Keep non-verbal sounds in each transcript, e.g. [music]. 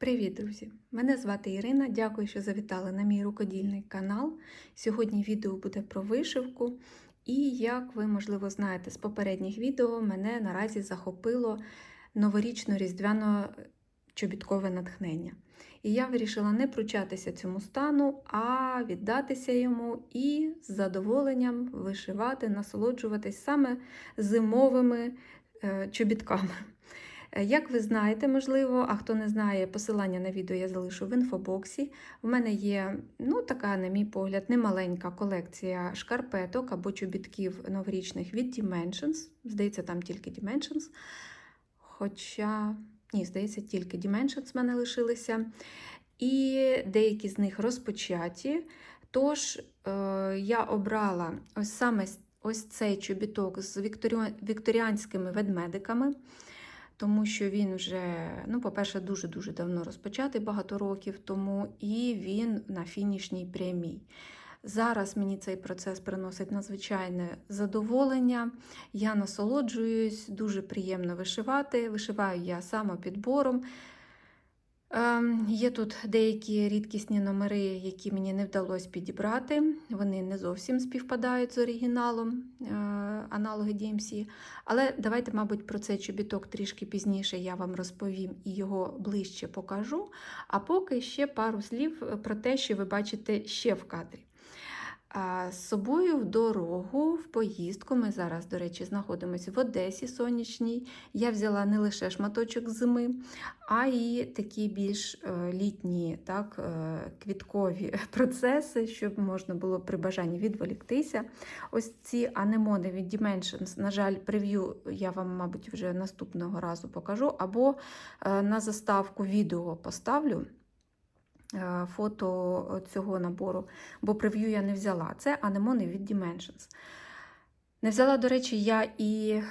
Привіт, друзі! Мене звати Ірина. Дякую, що завітали на мій рукодільний канал. Сьогодні відео буде про вишивку. І, як ви, можливо, знаєте з попередніх відео, мене наразі захопило новорічно-різдвяно-чобіткове натхнення. І я вирішила не пручатися цьому стану, а віддатися йому і з задоволенням вишивати, насолоджуватись саме зимовими е, чобітками. Е, Як ви знаєте, можливо, а хто не знає, посилання на відео я залишу в інфобоксі. У мене є, ну, така, на мій погляд, немаленька колекція шкарпеток або чобітків новорічних від Dimensions. Здається, там тільки Dimensions. Хоча, ні, здається, тільки Dimensions в мене лишилися. І деякі з них розпочаті. Тож е, я обрала ось саме ось цей чобіток з вікторіанськими ведмедиками тому що він вже, ну, по-перше, дуже-дуже давно розпочатий, багато років тому, і він на фінішній прямій. Зараз мені цей процес приносить надзвичайне задоволення. Я насолоджуюсь, дуже приємно вишивати. Вишиваю я самопідбором. Ем, Є тут деякі рідкісні номери, які мені не вдалося підібрати. Вони не зовсім співпадають з оригіналом, е, аналоги DMC. Але давайте, мабуть, про цей чобіток трішки пізніше я вам розповім і його ближче покажу. А поки ще пару слів про те, що ви бачите ще в кадрі. З собою в дорогу, в поїздку. Ми зараз, до речі, знаходимося в Одесі сонячній. Я взяла не лише шматочок зими, а й такі більш е, літні так, е, квіткові [laughs] процеси, щоб можна було при бажанні відволіктися. Ось ці анемони від Dimensions, на жаль, прев'ю я вам, мабуть, вже наступного разу покажу, або е, на заставку відео поставлю фото цього набору, бо прев'ю я не взяла. Це анемони від Dimensions. Не взяла, до речі, я і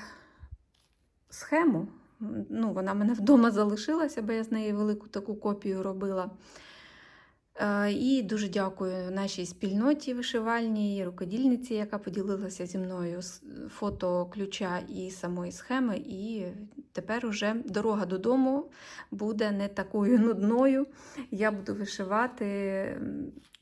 схему. Ну, вона мене вдома залишилася, бо я з неї велику таку копію робила. Е, І дуже дякую нашій спільноті вишивальній, рукодільниці, яка поділилася зі мною фото ключа і самої схеми. І тепер уже дорога додому буде не такою нудною. Я буду вишивати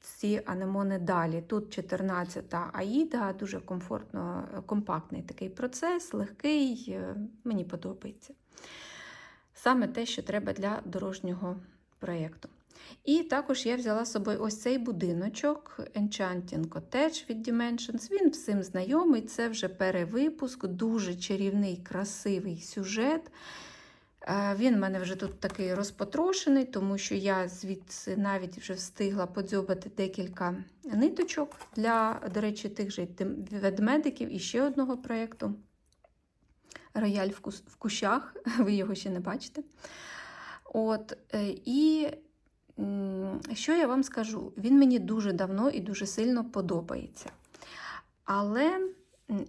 ці анемони далі. Тут 14-та Аїда, дуже комфортно, компактний такий процес, легкий, е, мені подобається. Саме те, що треба для дорожнього проєкту. І також я взяла з собою ось цей будиночок Enchanting Cottage від Dimensions. Він всім знайомий, це вже перевипуск, дуже чарівний, красивий сюжет. Е, Він в мене вже тут такий розпотрошений, тому що я звідси навіть вже встигла подзьобати декілька ниточок для, до речі, тих же ведмедиків і ще одного проєкту. Рояль в кущах, [laughs] ви його ще не бачите. От, е, і що я вам скажу? Він мені дуже давно і дуже сильно подобається. Але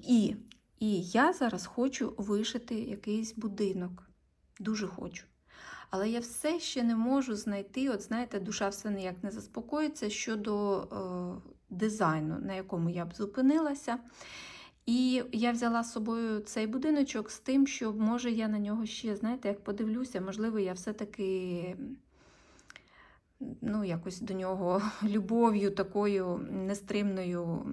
і, і я зараз хочу вишити якийсь будинок. Дуже хочу. Але я все ще не можу знайти, от знаєте, душа все ніяк не заспокоїться щодо е, дизайну, на якому я б зупинилася. І я взяла з собою цей будиночок з тим, що може я на нього ще, знаєте, як подивлюся, можливо, я все-таки ну, якось до нього [laughs] любов'ю такою нестримною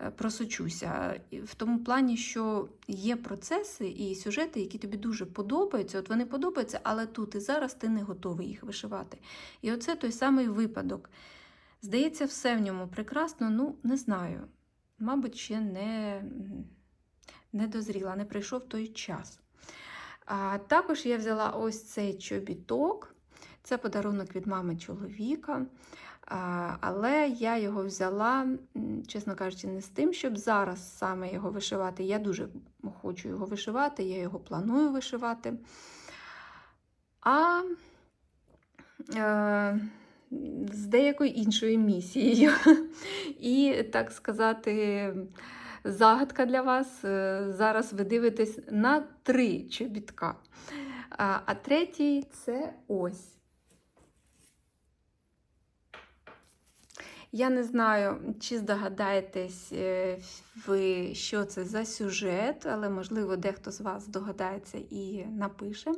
е, просочуся. В тому плані, що є процеси і сюжети, які тобі дуже подобаються. От вони подобаються, але тут і зараз ти не готовий їх вишивати. І оце той самий випадок. Здається, все в ньому прекрасно, ну, не знаю. Мабуть, ще не, не дозріла, не прийшов той час. А також я взяла ось цей чобіток. Це подарунок від мами чоловіка. Але я його взяла, чесно кажучи, не з тим, щоб зараз саме його вишивати. Я дуже хочу його вишивати, я його планую вишивати. А е, з деякою іншою місією. І, так сказати, загадка для вас. е, Зараз ви дивитесь на три чобітка. А, а третій це ось. Я не знаю, чи здогадаєтесь е, ви, що це за сюжет, але, можливо, дехто з вас здогадається і напише.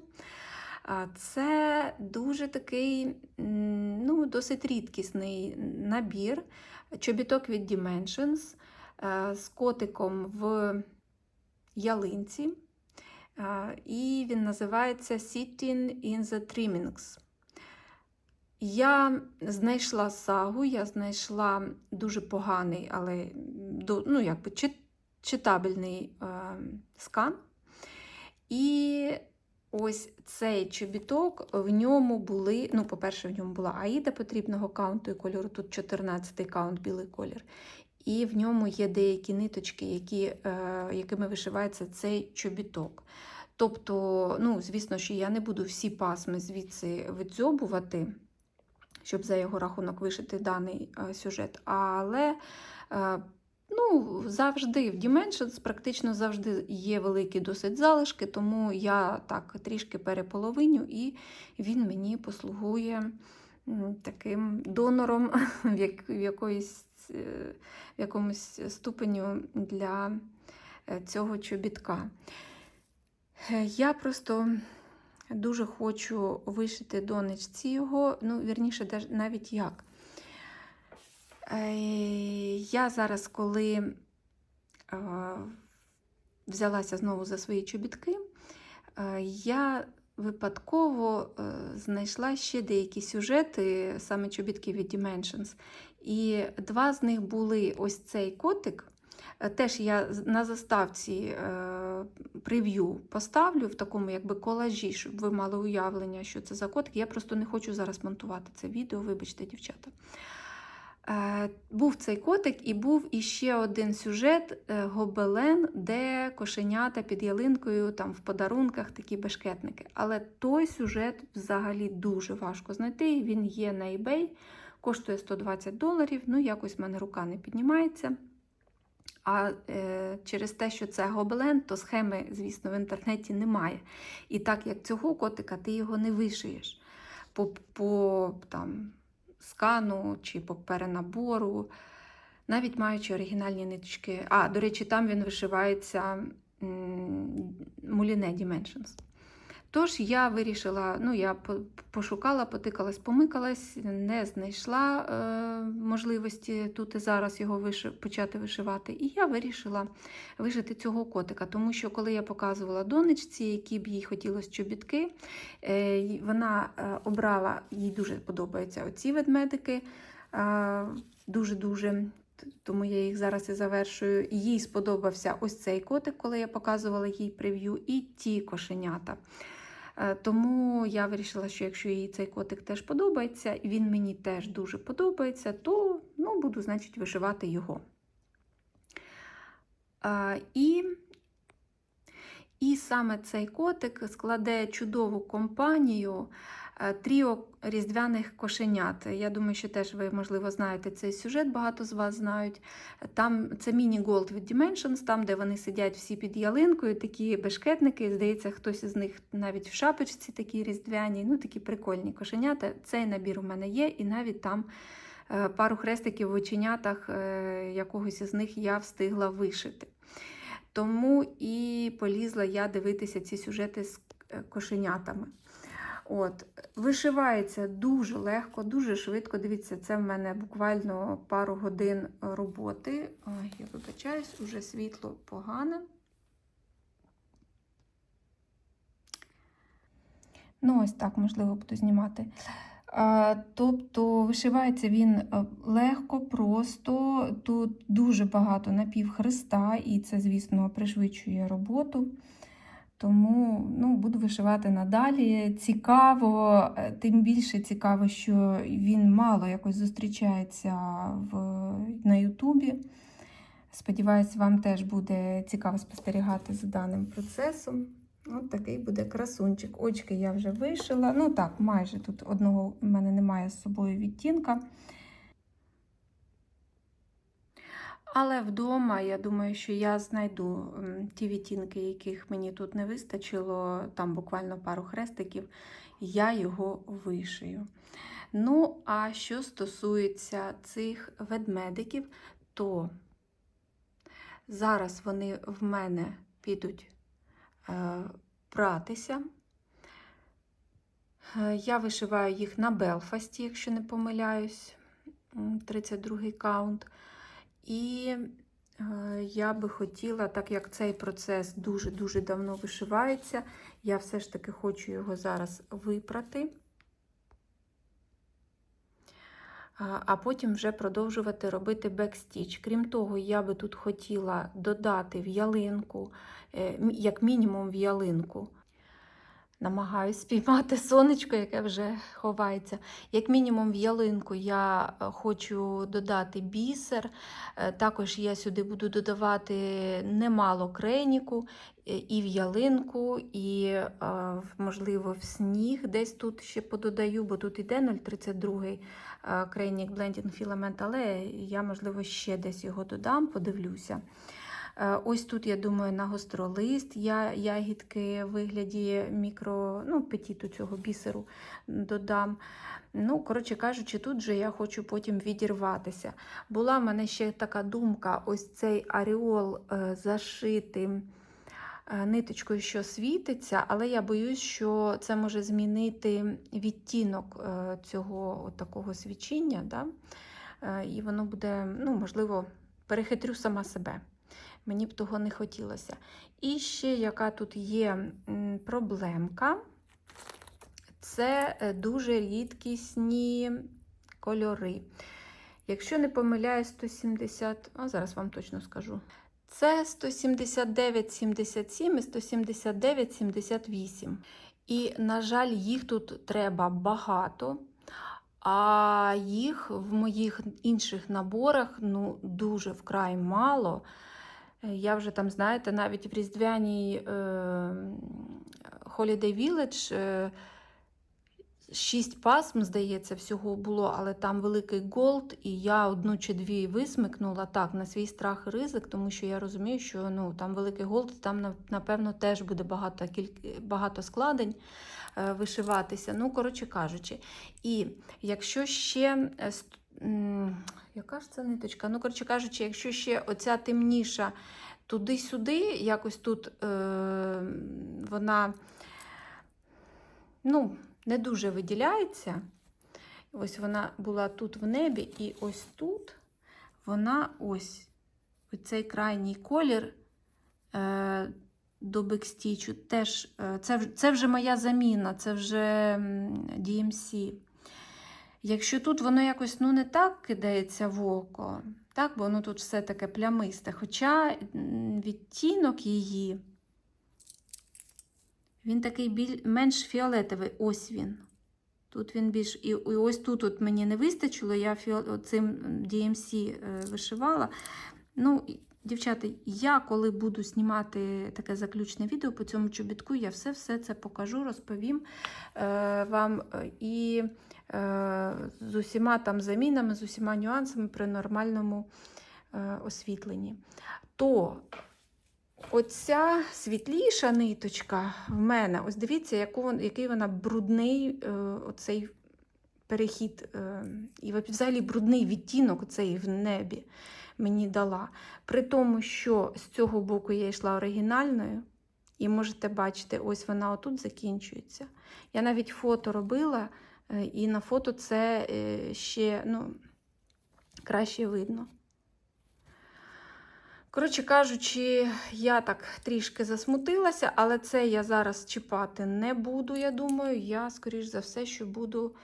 Це дуже такий ну, досить рідкісний набір. Чобіток від Dimensions е, з котиком в ялинці. І він називається Sitting in the Trimmings. Я знайшла сагу, я знайшла дуже поганий, але ну, якби читабельний е, скан. І ось цей чобіток, в ньому були, ну, по-перше, в ньому була аїда потрібного каунту і кольору, тут 14-й каунт, білий колір. І в ньому є деякі ниточки, які, е, якими вишивається цей чобіток. Тобто, ну, звісно, що я не буду всі пасми звідси видзьобувати, щоб за його рахунок вишити даний е, сюжет. Але е, ну, завжди в Dimensions практично завжди є великі досить залишки, тому я так трішки переполовиню, і він мені послугує таким донором [laughs] в, якоїсь, е, в якомусь ступеню для цього чобітка. Я просто дуже хочу вишити донечці його, ну, вірніше, навіть як. Е, Я зараз, коли взялася знову за свої чобітки, е, я випадково е, знайшла ще деякі сюжети, саме чобітки від Dimensions. І два з них були ось цей котик. Е, Теж я на заставці е, прев'ю поставлю в такому якби колажі, щоб ви мали уявлення, що це за котик. Я просто не хочу зараз монтувати це відео, вибачте, дівчата. Е, був цей котик, і був іще один сюжет гобелен, де кошенята під ялинкою, там в подарунках такі бешкетники. Але той сюжет взагалі дуже важко знайти. Він є на eBay, коштує 120 доларів. Ну, якось в мене рука не піднімається. А е, через те, що це гобелен, то схеми, звісно, в інтернеті немає. І так як цього котика, ти його не вишиєш по, по там, скану чи по перенабору, навіть маючи оригінальні ниточки. А, до речі, там він вишивається Муліне Dimensions. Тож я вирішила, ну я пошукала, потикалась, помикалась, не знайшла е, можливості тут і зараз його виши, почати вишивати. І я вирішила вишити цього котика, тому що коли я показувала донечці, які б їй хотілося чобітки, е, вона е, обрала, їй дуже подобаються оці ведмедики. е, Дуже-дуже. Тому я їх зараз і завершую. Їй сподобався ось цей котик, коли я показувала їй прев'ю, і ті кошенята. Е, Тому я вирішила, що якщо їй цей котик теж подобається, і він мені теж дуже подобається, то ну, буду, значить, вишивати його. Е, І, і саме цей котик складе чудову компанію тріо різдвяних кошенят. Я думаю, що теж ви, можливо, знаєте цей сюжет, багато з вас знають. Там це міні-голд від Dimensions, там, де вони сидять всі під ялинкою, такі бешкетники. Здається, хтось із них навіть в шапочці такі різдвяні, ну такі прикольні кошенята. Цей набір у мене є, і навіть там е, пару хрестиків в оченятах е, якогось із них я встигла вишити. Тому і полізла я дивитися ці сюжети з е, кошенятами. От, Вишивається дуже легко, дуже швидко. Дивіться, це в мене буквально пару годин роботи. Ой, я вибачаюсь, уже світло погане. Ну, ось так, можливо, буду знімати. Тобто вишивається він е, легко, просто. Тут дуже багато напівхреста, і це, звісно, пришвидшує роботу. Тому ну, буду вишивати надалі. Цікаво, е, тим більше цікаво, що він мало якось зустрічається в, на Ютубі. Сподіваюсь, вам теж буде цікаво спостерігати за даним процесом. От такий буде красунчик. Очки я вже вишила. Ну так, майже тут одного в мене немає з собою відтінка. Але вдома, я думаю, що я знайду ті відтінки, яких мені тут не вистачило, там буквально пару хрестиків, я його вишию. Ну, а що стосується цих ведмедиків, то зараз вони в мене підуть е, пратися. Е, Я вишиваю їх на Белфасті, якщо не помиляюсь, 32-й каунт. І е, я би хотіла, так як цей процес дуже-дуже давно вишивається, я все ж таки хочу його зараз випрати, а потім вже продовжувати робити бекстіч. Крім того, я би тут хотіла додати в ялинку, е, як мінімум в ялинку. Намагаюсь спіймати [laughs] сонечко, яке вже ховається. Як мінімум, в ялинку я е, хочу додати бісер. Е, Також я сюди буду додавати немало креніку е, і в ялинку, і, можливо, в сніг десь тут ще пододаю, бо тут іде 0,32 е, крейнік Blending Filament, але я, можливо, ще десь його додам, подивлюся. Е, Ось тут, я думаю, на гостролист я ягідки в вигляді мікро, ну, петіту цього бісеру додам. Ну, коротше кажучи, тут же я хочу потім відірватися. Була в мене ще така думка: ось цей аріол е, зашити е, ниточкою, що світиться, але я боюсь, що це може змінити відтінок цього такого свічіння. Да? І воно буде, ну, можливо, перехитрю сама себе. Мені б того не хотілося. І ще яка тут є проблемка, це е, дуже рідкісні кольори. Якщо не помиляюсь, 170, а зараз вам точно скажу. Це 179,77 і 179,78. І, на жаль, їх тут треба багато. А їх в моїх інших наборах ну, дуже вкрай мало. Е, Я вже там, знаєте, навіть в різдвяній е, Holiday Village е, шість пасм, здається, всього було, але там великий голд, і я одну чи дві висмикнула так на свій страх і ризик, тому що я розумію, що ну, там великий голд, там, напевно, теж буде багато, кіль- багато складень вишиватися. Ну, коротше кажучи. І якщо ще. Яка ж це ниточка? Ну, коротше кажучи, якщо ще оця темніша туди-сюди, якось тут е, вона ну, не дуже виділяється. Ось вона була тут в небі, і ось тут вона ось цей крайній колір е, до бекстічу. Теж, е, це, це вже моя заміна, це вже DMC. Якщо тут воно якось ну, не так кидається в око, так, бо воно тут все таке плямисте, хоча відтінок її, він такий біль, менш фіолетовий, ось він. Тут він більш. І, ось тут от мені не вистачило, я фіол... цим DMC е, вишивала. Ну, дівчата, я коли буду знімати таке заключне відео по цьому чобітку, я все-все це покажу, розповім е, вам е, і е, з усіма там замінами, з усіма нюансами при нормальному е, освітленні. То Оця світліша ниточка в мене, ось дивіться, яку, який вона брудний е, оцей перехід, е, і взагалі брудний відтінок оцей в небі мені дала. При тому, що з цього боку я йшла оригінальною, і можете бачити, ось вона отут закінчується. Я навіть фото робила, е, і на фото це е, ще ну, краще видно. Коротше кажучи, я так трішки засмутилася, але це я зараз чіпати не буду, я думаю. Я, скоріш за все, що буду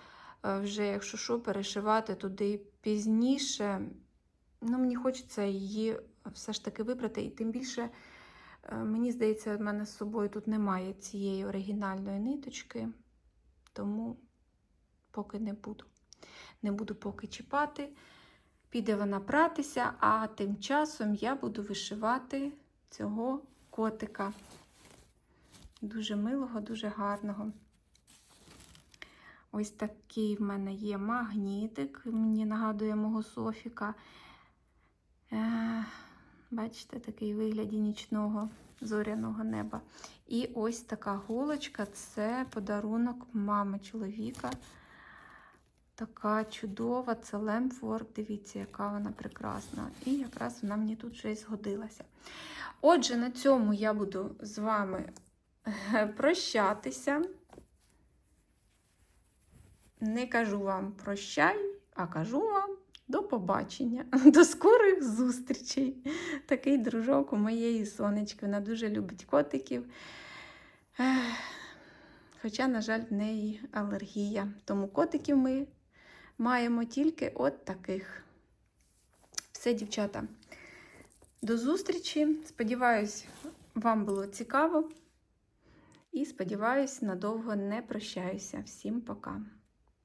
вже, якщо що, перешивати туди пізніше. Ну, Мені хочеться її все ж таки вибрати. І тим більше, е, мені здається, в мене з собою тут немає цієї оригінальної ниточки, тому поки не буду. Не буду поки чіпати. Піде вона пратися, а тим часом я буду вишивати цього котика. Дуже милого, дуже гарного. Ось такий в мене є магнітик, мені нагадує мого Софіка. Е, бачите, такий вигляді нічного зоряного неба. І ось така голочка це подарунок мами чоловіка. Така чудова, це лемфорк. Дивіться, яка вона прекрасна. І якраз вона мені тут вже й згодилася. Отже, на цьому я буду з вами е, прощатися. Не кажу вам прощай, а кажу вам до побачення, [laughs] до скорих зустрічей. Такий дружок у моєї сонечки. Вона дуже любить котиків. Хоча, на жаль, в неї алергія. Тому котиків ми маємо тільки от таких. Все, дівчата. До зустрічі. Сподіваюсь, вам було цікаво. І сподіваюсь, надовго не прощаюся. Всім пока.